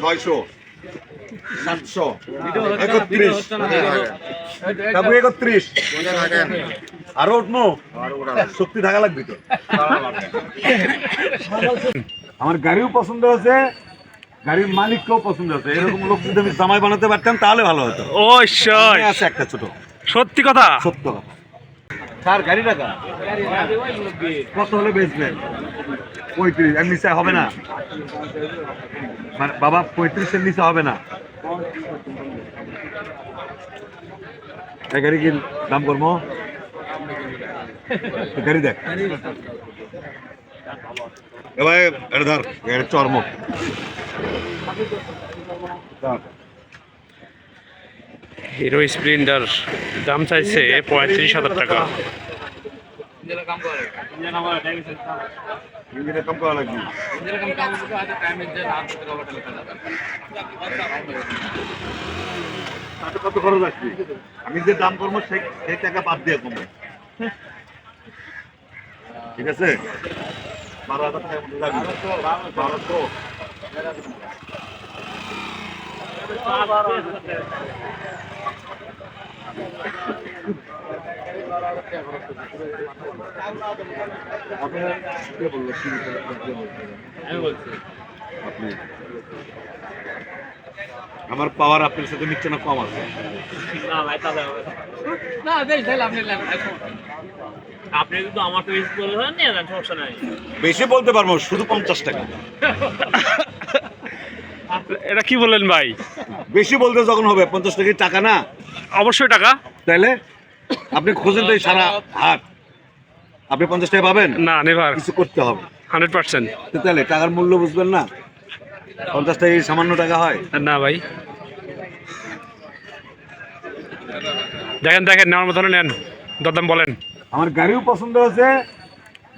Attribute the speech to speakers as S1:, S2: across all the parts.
S1: ছয়শো সাতশো একত্রিশ। তারপরে একত্রিশ। আরও উঠবো? শক্তি থাকা লাগবে তো। আমার গাড়িও পছন্দ হয়েছে গাড়ির মালিককেও পছন্দ হয়েছে। এরকম লোক যদি আমি জামাই বানাতে পারতাম তাহলে ভালো হতো।
S2: অবশ্যই।
S1: আছে একটা ছোট।
S2: সত্যি কথা?
S1: সত্য কথা। স্যার, গাড়ি টাকা কত হলে বেচবেন? পঁয়ত্রিশ, এর নিচে হবে না। মানে বাবা পঁয়ত্রিশের নিচে হবে না। গাড়ি কি দাম করব? গাড়ি দেখ। এবার এটা ধর চর্ম।
S2: হিরো স্প্লেন্ডার দাম চাইছে পঁয়ত্রিশ হাজার টাকা।
S1: সেই টাকা বাদ ঠিক আছে? বারো হাজার টাকার মধ্যে লাগবে বারোশো আপনার কে বলল কি আপনি আমার পাওয়ার আপনার সাথে মিথ্যে না কম আছে।
S3: না বেশ তাহলে আপনি আপনি কিন্তু আমার তো বেশি নিয়ে যান সমস্যা নাই।
S1: বেশি বলতে পারব শুধু পঞ্চাশ টাকা।
S2: এটা কি বললেন ভাই?
S1: বেশি বলতে যখন হবে পঞ্চাশ টাকা টাকা না?
S2: অবশ্যই টাকা।
S1: তাইলে আপনি খোঁজেন তো এই সারা হাট। আপনি পঞ্চাশ টাকা পাবেন?
S2: না নেভার।
S1: কিছু করতে হবে।
S2: Hundred percent.
S1: তাহলে টাকার মূল্য বুঝবেন না? পঞ্চাশ টাকা সামান্য টাকা হয়?
S2: না ভাই। দেখেন দেখেন নেওয়ার মতন নেন। দরদাম বলেন।
S1: আমার গাড়িও পছন্দ হয়েছে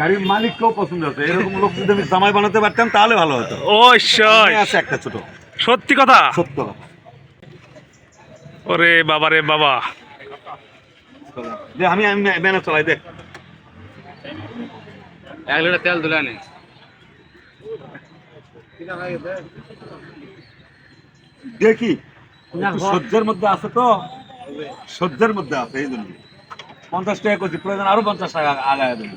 S1: গাড়ির মালিককেও পছন্দ হয়েছে। এরকম লোক যদি আমি জামাই বানাতে পারতাম তাহলে ভালো হতো।
S2: অবশ্যই
S1: আছে একটা ছোট।
S2: সত্যি কথা?
S1: সত্য কথা।
S2: ওরে বাবা রে বাবা।
S1: আমি আমি ব্যানার চালাই দেখ
S3: এক লিটার তেল তুলে আনি।
S1: দেখি সহ্যের মধ্যে আছে তো? সহ্যের মধ্যে আছে এই জন্য। পঞ্চাশ টাকা করছি প্রয়োজন আরও পঞ্চাশ টাকা আগায় দেবো।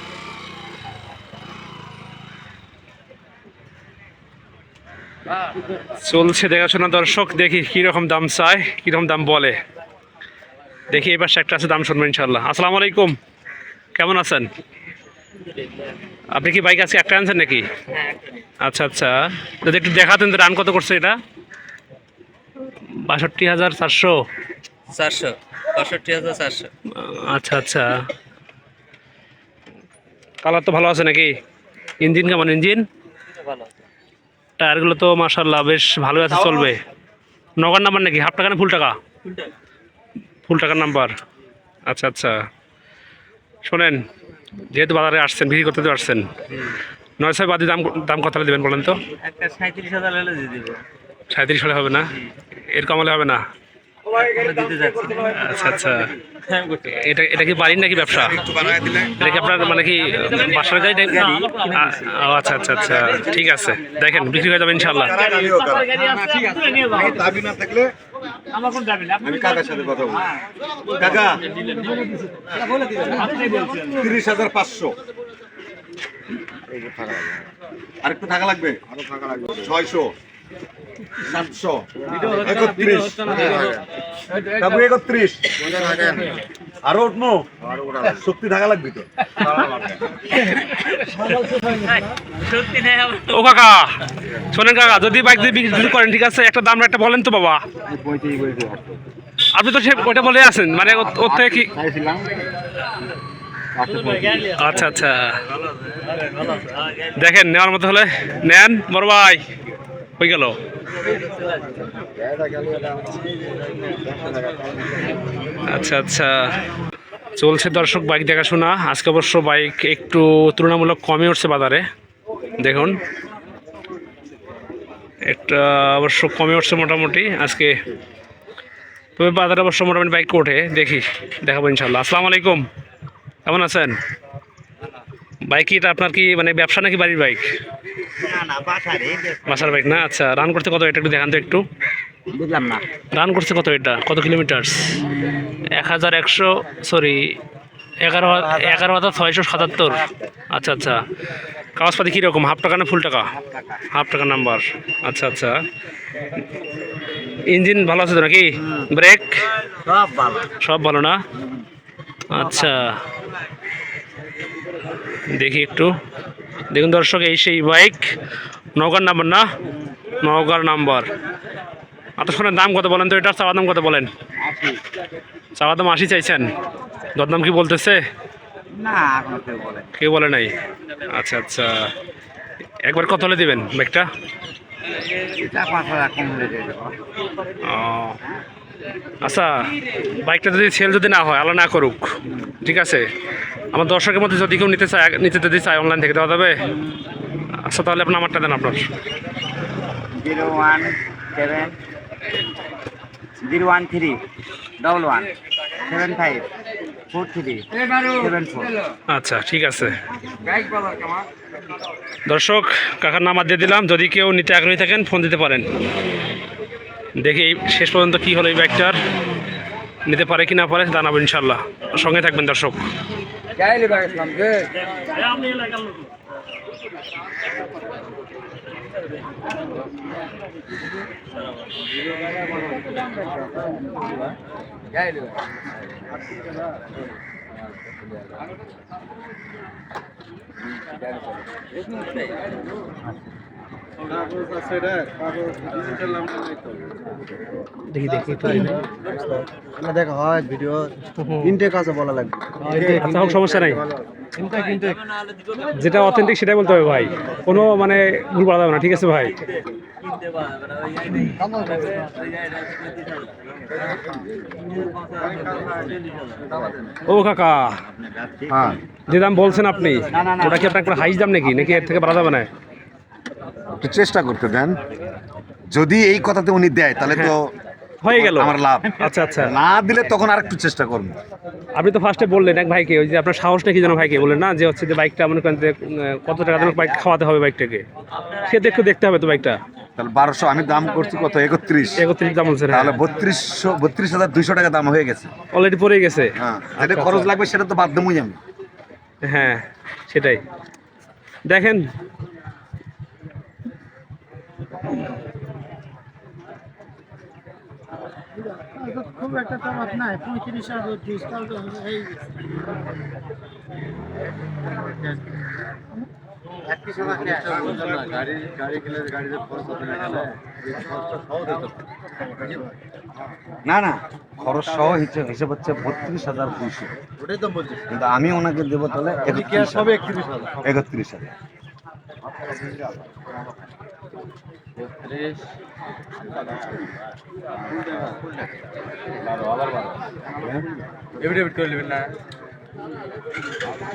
S2: চলছে দেখাশোনা দর্শক দেখি কীরকম দাম চায় কীরকম দাম বলে। দেখি এবার একটা আছে দাম শুনব ইনশাল্লাহ আসসালামু আলাইকুম কেমন আছেন? আপনি কি বাইক আজকে একটা আনছেন নাকি? আচ্ছা আচ্ছা। যদি একটু দেখাতেন তো রান কত করছে এটা? বাষট্টি হাজার চারশো।
S3: চারশো পঁয়ষট্টি হাজার চারশো।
S2: আচ্ছা আচ্ছা। কালার তো ভালো আছে নাকি? ইঞ্জিন কেমন ইঞ্জিন?
S3: ভালো
S2: টায়ারগুলো তো মাসাল্লাহ বেশ ভালো আছে চলবে। নগদ নাম্বার নাকি? হাফ টাকা না ফুল টাকা? ফুল টাকার নাম্বার। আচ্ছা আচ্ছা। শোনেন যেহেতু বাজারে আসছেন বিক্রি করতে তো আসছেন নয় ছয় বাদে দাম দাম কত দেবেন বলেন তো?
S3: সাঁত্রিশ হাজার
S2: সাঁত্রিশ হলে হবে না? এর কম হলে হবে না? আচ্ছা আচ্ছা। এটা এটা কি বাড়ির নাকি ব্যবসা? এটা কি আপনার মানে কি বাসার গাড়ি। আচ্ছা আচ্ছা আচ্ছা। ঠিক আছে। দেখেন বিক্রি হয়ে যাবে ইনশাল্লাহ
S1: দাবি না
S3: আমার কোন যাবে না
S1: আমি কাকার সাথে কথা বলব। কাকা তিরিশ হাজার পাঁচশো। আরেকটু টাকা লাগবে? আরও টাকা লাগবে। ছয়শো। সাতশো। একত্রিশ। তারপরে একত্রিশ। আরও উঠবো? শক্তি থাকা লাগবে তো।
S2: ও কাকা শোনেন কাকা যদি বাইক দিয়ে বিক্রি করেন ঠিক আছে? একটা দাম একটা বলেন তো বাবা। আপনি তো সে ওটা বলে আছেন মানে ও- ওর থেকে কি আচ্ছা আচ্ছা। দেখেন নেওয়ার মতো হলে নেন বড় ভাই। হয়ে গেল। আচ্ছা আচ্ছা। চলছে দর্শক বাইক দেখাশোনা। আজকে অবশ্য বাইক একটু তুলনামূলক কমে উঠছে বাজারে। দেখুন। একটা অবশ্য কমে উঠছে মোটামুটি আজকে। তবে বাজারে অবশ্য মোটামুটি বাইক ওঠে। দেখি, দেখাবো ইনশাল্লাহ আসসালামু আলাইকুম। কেমন আছেন? বাইক কি এটা আপনার কি মানে ব্যবসা নাকি বাড়ির বাইক? বাসার বাইক না আচ্ছা রান করতে কত এটা একটু দেখান তো একটু।
S3: বুঝলাম না।
S2: রান করছে কত এটা? কত কিলোমিটার এক হাজার একশো সরি এগারো এগারো হাজার ছয়শো সাতাত্তর। আচ্ছা আচ্ছা। কাগজপাতি কীরকম? হাফ টাকা না ফুল টাকা? হাফ টাকা। নাম্বার আচ্ছা আচ্ছা। ইঞ্জিন ভালো আছে তো নাকি? ব্রেক
S3: সব ভালো।
S2: সব ভালো না? আচ্ছা। দেখি একটু। দেখুন দর্শক এই সেই বাইক নৌকার নাম্বার না? নৌকার নাম্বার। শোনেন দাম কত বলেন তো? এটার চাওয়া দাম কত বলেন? চাওয়া দাম আশি চাইছেন। দরদাম কি বলতেছে?
S3: কেউ বলে
S2: নাই? আচ্ছা আচ্ছা। একবার কত হলে দিবেন বাইকটা? ও আচ্ছা বাইকটা যদি সেল যদি না হয় আলো না করুক ঠিক আছে? আমার দর্শকের মধ্যে যদি কেউ নিতে চায় নিতে যদি চায় অনলাইন থেকে দেওয়া যাবে। আচ্ছা তাহলে আপনার আমারটা দেন আপনার।
S3: Zero one seven zero one three double one seven five four three seven four
S2: আচ্ছা ঠিক আছে। দর্শক কাকার নাম্বার দিয়ে দিলাম। যদি কেউ নিতে আগ্রহী থাকেন ফোন দিতে পারেন। দেখি শেষ পর্যন্ত কী হলো এই বাইকটার নিতে পারে কি না পারে জানাব ইনশাল্লাহ সঙ্গে থাকবেন দর্শক। দেখি দেখি
S4: দেখা হয় ভিডিও ইনটেক আছে বলা লাগবে।
S2: আচ্ছা হোক সমস্যা নাই। যেটা অথেন্টিক সেটাই বলতে হবে ভাই। কোনো মানে ভুল করা যাবে না ঠিক আছে ভাই? ও কাকা
S1: হ্যাঁ।
S2: যে দাম বলছেন আপনি ওটা কি আপনার হাইস দাম নাকি? নাকি এর থেকে বাড়া যাবে না?
S1: একটু চেষ্টা করতে দেন। যদি এই কথাতে উনি দেয় তাহলে তো
S2: হয়ে গেল।
S1: আমার লাভ।
S2: আচ্ছা আচ্ছা।
S1: না দিলে তখন আর একটু চেষ্টা করব
S2: আপনি তো ফার্স্টে বললেন এক ভাইকে ওই যে আপনার সাহসটা কি যেন ভাইকে বললেন না যে হচ্ছে যে বাইকটা মনে করেন যে কত টাকা দামের বাইক খাওয়াতে হবে বাইকটাকে সে তো একটু দেখতে হবে তো বাইকটা
S1: তাহলে বারোশো আমি দাম করছি কত? একত্রিশ।
S2: একত্রিশ দাম বলছেন
S1: তাহলে বত্রিশশো বত্রিশ হাজার দুইশো টাকা দাম হয়ে গেছে।
S2: অলরেডি পড়ে গেছে।
S1: হ্যাঁ
S2: আচ্ছা,
S1: খরচ। লাগবে সেটা তো বাধ্যমই আমি।
S2: হ্যাঁ সেটাই। দেখেন
S4: খুব একটা তফাৎ নাই পঁয়ত্রিশ আর বত্রিশ তাহলে তো হয়ে গেছে
S1: না না খরচ সহ হিসেব হিসেব হচ্ছে বত্রিশ হাজার দুইশো।
S4: ওটাই তো বলছি।
S1: কিন্তু আমি ওনাকে দেবো তাহলে একত্রিশ হাজার।
S4: একত্রিশ হাজার।
S1: হাজার
S4: এভিডেভিট করে নেবেন না?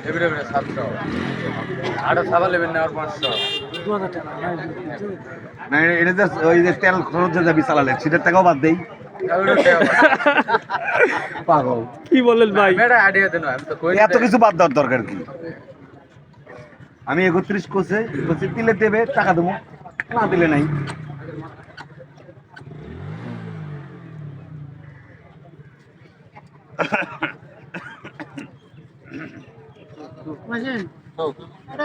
S4: এভিডেভিট সাতশো। আরও সাবা নেবেন না আর পাঁচশো।
S1: না এটা যে ওই যে তেল খরচ যে যাবি চালালে সেটার টাকাও বাদ দেই। পাগল।
S2: কি বললেন ভাই?
S4: মেয়েটা আইডিয়া দেন আমি
S1: এত কিছু বাদ দেওয়ার দরকার কি? আমি একত্রিশ কোসে দিলে দেবে টাকা দেবো। না দিলে নাই।
S4: এটা